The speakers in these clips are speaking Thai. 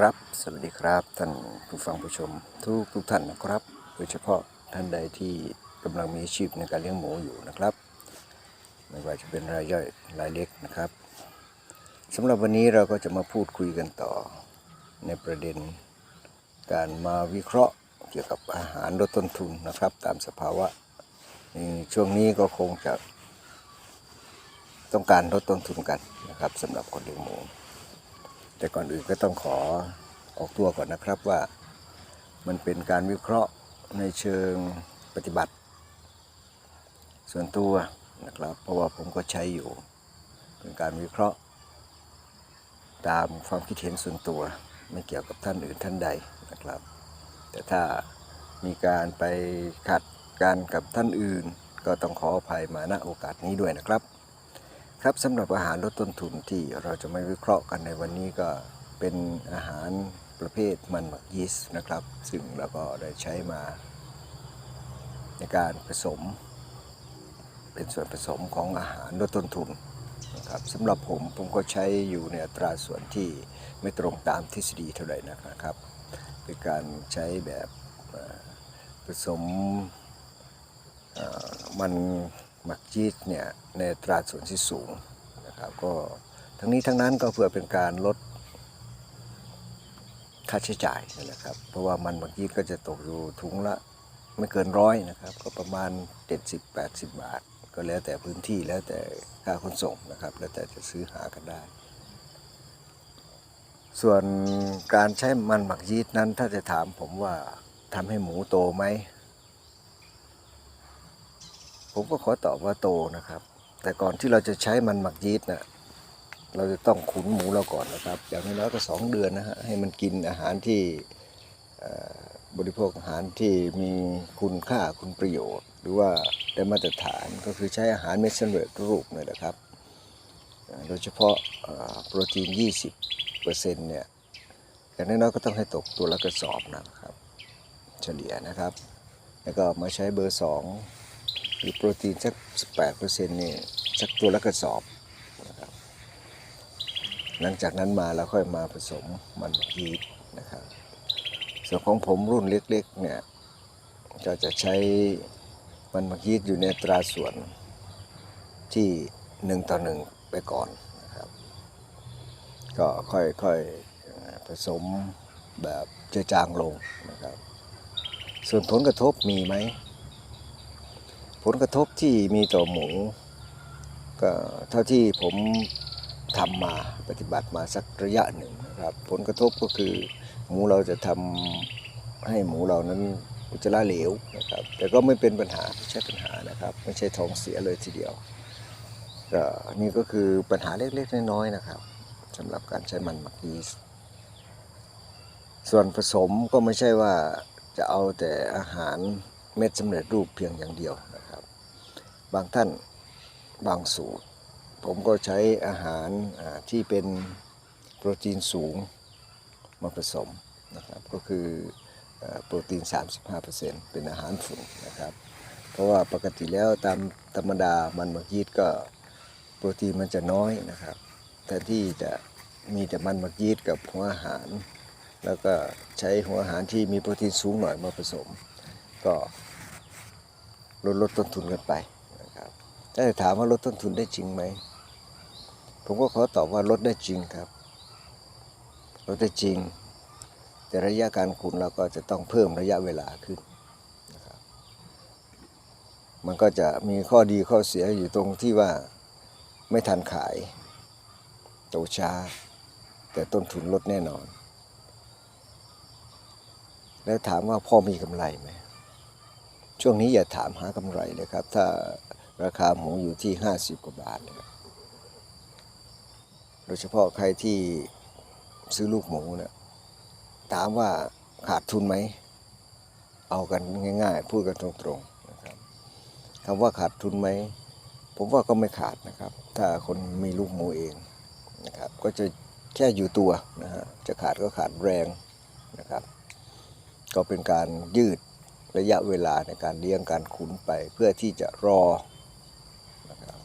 ครับ สวัสดีครับท่านผู้ฟังผู้ชมทุกทุกท่านนะครับ โดยเฉพาะท่านใดที่กำลังมีอาชีพในการเลี้ยงหมูอยู่นะครับ ไม่ว่าจะเป็นรายย่อยรายเล็กนะครับสำหรับวันนี้เราก็จะมาพูดคุยกันต่อ ในประเด็น การมาวิเคราะห์เกี่ยวกับอาหารลดต้นทุนนะครับ ตามสภาวะในช่วงนี้ก็คงจะต้องการลดต้นทุนกันนะครับสำหรับคนเลี้ยงหมู แต่ก่อนอื่นก็ต้องขอออกตัวก่อนนะครับว่ามันเป็นการวิเคราะห์ในเชิงปฏิบัติ ส่วนตัวนะครับเพราะว่าผมก็ใช้อยู่ เป็นการวิเคราะห์ ตามความคิดเห็นส่วนตัวไม่เกี่ยวกับท่านอื่นท่านใดนะครับ แต่ถ้ามีการไปขัดกันกับท่านอื่น ก็ต้องขออภัยมาณโอกาสนี้ด้วยนะครับ ครับสำหรับอาหารลดต้นทุนที่เราจะไม่วิเคราะห์กันในวันนี้ก็เป็นอาหารประเภทมันหมักยีสต์นะครับ ซึ่งเราก็ได้ใช้มา ในการผสม เป็นส่วนผสมของอาหารลดต้นทุนนะครับสำหรับผมผมก็ใช้อยู่ในอัตราส่วนที่ไม่ตรงตามทฤษฎีเท่าไหร่นะครับเป็นการใช้แบบผสมมัน มักยีสต์เนี่ยในตราส่วนที่สูงนะครับก็ทั้งนี้ทั้งนั้นก็เพื่อเป็นการลดค่าใช้จ่ายนะครับ เพราะว่ามันมักยีสต์ก็จะตกอยู่ถุงละไม่เกินร้อยนะครับ ก็ประมาณ 70-80 บาท ก็แล้วแต่พื้นที่แล้วแต่ค่าขนส่งนะครับ แล้วแต่จะซื้อหากันได้ ส่วนการใช้มันหมักยีสต์นั้นถ้าจะถามผมว่าทำให้หมูโตไหม ผมก็ขอตอบว่าโตนะครับ แต่ก่อนที่เราจะใช้มันหมักยีสต์นะเราจะต้องขุนหมูเราก่อนนะครับ อย่างน้อยก็สองเดือนนะฮะให้มันกินอาหารที่บริโภคอาหารที่มีคุณค่าคุณประโยชน์ หรือว่าได้มาตรฐานก็คือใช้อาหารเม็ดสำเร็จรูปเนี่ยนะครับ โดยเฉพาะโปรตีน 20เปอร์เซ็นต์เนี่ยอย่างน้อยๆก็ต้องให้ตกตัวละกระสอบนะครับ เฉลี่ยนะครับ แล้วก็มาใช้เบอร์สอง หรือโปรตีนสัก 18%นี่สักตัวละกระสอบนะครับหลังจากนั้นมาเราค่อยมาผสมมันยีสต์นะครับ ส่วนของผมรุ่นเล็กๆเนี่ยก็จะใช้มันมักยีสต์อยู่ในตราส่วนที่1ต่อ1ไปก่อนนะครับ ก็ค่อยๆผสมแบบเจือจางลงนะครับ ส่วนผลกระทบมีไหม ผลกระทบที่มีต่อหมูก็เท่าที่ผมทำมาปฏิบัติมาสักระยะหนึ่งนะครับ ผลกระทบก็คือหมูเราจะทำให้หมูเรานั้นอุจจาระเหลวนะครับ แต่ก็ไม่เป็นปัญหาไม่ใช่ปัญหานะครับ ไม่ใช่ท้องเสียเลยทีเดียวก็นี่ก็คือปัญหาเล็กๆน้อยๆนะครับสำหรับการใช้มันมักยีสส่วนผสมก็ไม่ใช่ว่าจะเอาแต่อาหาร เม็ดสำเร็จรูปเพียงอย่างเดียวนะครับ บางท่านบางสูตร ผมก็ใช้อาหารที่เป็นโปรตีนสูงมาผสมนะครับก็คือโปรตีน 35%เป็นอาหารฝุ่นนะครับ เพราะว่าปกติแล้วตามธรรมดามันหมักยีสต์ก็โปรตีนมันจะน้อยนะครับแทนที่จะมีแต่มันหมักยีสต์กับหัวอาหาร แล้วก็ใช้หัวอาหารที่มีโปรตีนสูงหน่อยมาผสม ก็ ลดลดต้นทุนกันไปนะครับถ้าจะถามว่าลดต้นทุนได้จริงไหม ผมก็ขอตอบว่าลดได้จริงครับ ลดได้จริง แต่ระยะการขุนเราก็จะต้องเพิ่มระยะเวลาขึ้นนะครับมันก็จะมีข้อดีข้อเสียอยู่ตรงที่ว่าไม่ทันขายโตช้า แต่ต้นทุนลดแน่นอน แล้วถามว่าพ่อมีกำไรไหม ช่วงนี้อย่าถามหากำไรเลยครับ ถ้าราคาหมูอยู่ที่ 50 กว่าบาทโดยเฉพาะใครที่ซื้อลูกหมูเนี่ยถามว่าขาดทุนไหม เอากันง่าย ๆ พูดกันตรงๆนะครับคำว่าขาดทุนไหม ผมว่าก็ไม่ขาดนะครับ ถ้าคนมีลูกหมูเองนะครับ ก็จะแค่อยู่ตัวนะฮะ จะขาดก็ขาดแรงนะครับ ก็เป็นการยืด ระยะเวลาในการเลี้ยงการขุนไป เพื่อที่จะรอนะครับ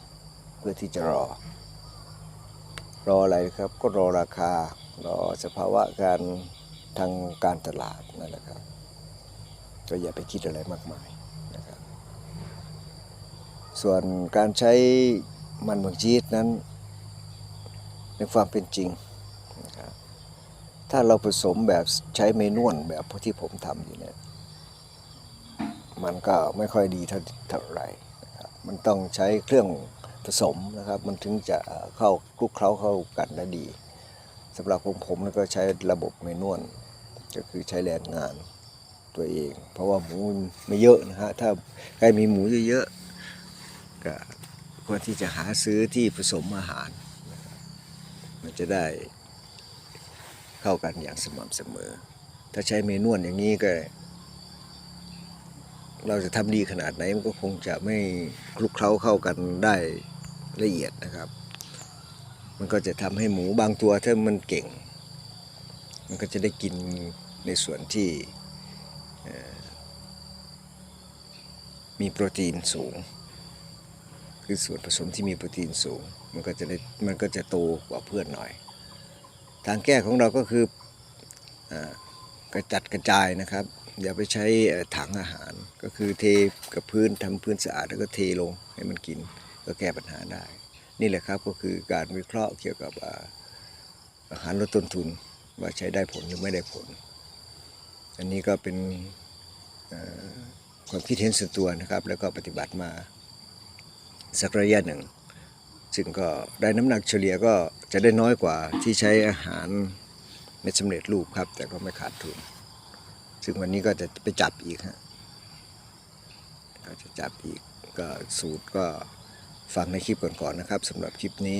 เพื่อที่จะรอ รออะไรครับก็รอราคารอสภาวะการทางการตลาดนั่นแหละครับก็อย่าไปคิดอะไรมากมายนะครับส่วนการใช้มันบางชีสนั้น ในความเป็นจริงนะครับถ้าเราผสมแบบใช้เมนวลแบบที่ผมทำอยู่เนี่ย มันก็ไม่ค่อยดีเท่าไหร่นะครับมันต้องใช้เครื่องผสมนะครับ มันถึงจะเข้าคลุกเคล้าเข้ากันได้ดีสำหรับผมผมก็ใช้ระบบเมนวลก็คือใช้แรงงานตัวเอง เพราะว่าหมูไม่เยอะนะฮะถ้าใครมีหมูเยอะๆก็ควรที่จะหาซื้อที่ผสมอาหาร มันจะได้เข้ากันอย่างสม่ำเสมอ ถ้าใช้เมนวลอย่างนี้ก็ เราจะทำดีขนาดไหนมันก็คงจะไม่คลุกเคล้าเข้ากันได้ละเอียดนะครับ มันก็จะทำให้หมูบางตัวถ้ามันเก่ง มันก็จะได้กินในส่วนที่มีโปรตีนสูง คือส่วนผสมที่มีโปรตีนสูง มันก็จะได้มันก็จะโตกว่าเพื่อนหน่อย ทางแก้ของเราก็คืออากระจัดกระจายนะครับ อย่าไปใช้ถังอาหาร ก็คือเทกับพื้นทำพื้นสะอาดแล้วก็เทลงให้มันกินก็แก้ปัญหาได้ นี่แหละครับก็คือการวิเคราะห์เกี่ยวกับอาหารลดต้นทุนว่าใช้ได้ผลหรือไม่ได้ผล อันนี้ก็เป็นความคิดเห็นส่วนตัวนะครับ แล้วก็ปฏิบัติมาสักระยะหนึ่ง ซึ่งก็ได้น้ำหนักเฉลี่ยก็จะได้น้อยกว่าที่ใช้อาหารเม็ดสำเร็จรูปครับ แต่ก็ไม่ขาดทุน ซึ่งวันนี้ก็จะไปจับอีกฮะก็จะจับอีกก็สูตรก็ฟังในคลิปก่อนๆนะครับสำหรับคลิปนี้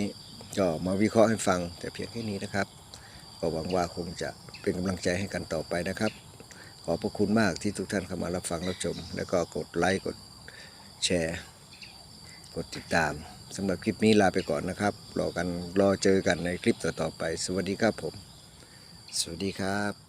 ก็มาวิเคราะห์ให้ฟัง แต่เพียงแค่นี้นะครับ ก็หวังว่าคงจะเป็นกำลังใจให้กันต่อไปนะครับ ขอพระคุณมากที่ทุกท่านเข้ามารับฟังรับชม แล้วก็กดไลค์กดแชร์ กดติดตามสำหรับคลิปนี้ลาไปก่อนนะครับ รอกันรอเจอกันในคลิปต่อๆไป สวัสดีครับผม สวัสดีครับ